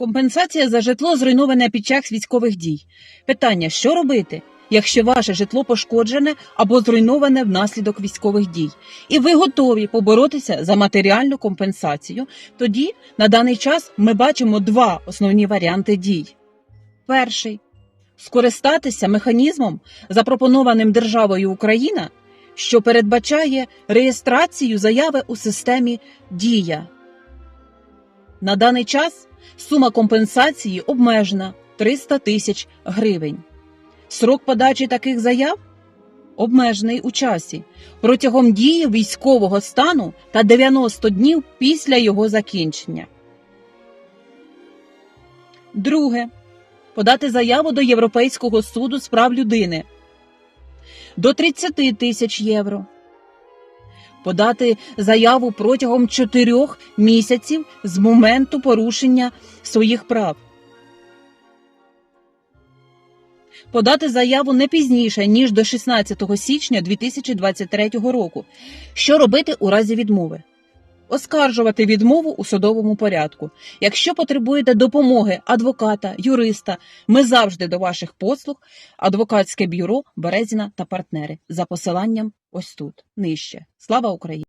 Компенсація за житло зруйноване під час військових дій. Питання: що робити, якщо ваше житло пошкоджене або зруйноване внаслідок військових дій, і ви готові поборотися за матеріальну компенсацію? Тоді на даний час ми бачимо два основні варіанти дій. Перший скористатися механізмом, запропонованим державою Україна, що передбачає реєстрацію заяви у системі Дія. На даний час сума компенсації обмежена 300 тисяч гривень. Срок подачі таких заяв обмежений у часі протягом дії військового стану та 90 днів після його закінчення. Друге. Подати заяву до Європейського суду з прав людини до 30 тисяч євро. Подати заяву протягом 4 місяців з моменту порушення своїх прав. Подати заяву не пізніше, ніж до 16 січня 2023 року. Що робити у разі відмови? Оскаржувати відмову у судовому порядку. Якщо потребуєте допомоги адвоката, юриста, ми завжди до ваших послуг. Адвокатське бюро Березіна та партнери за посиланням ось тут нижче. Слава Україні!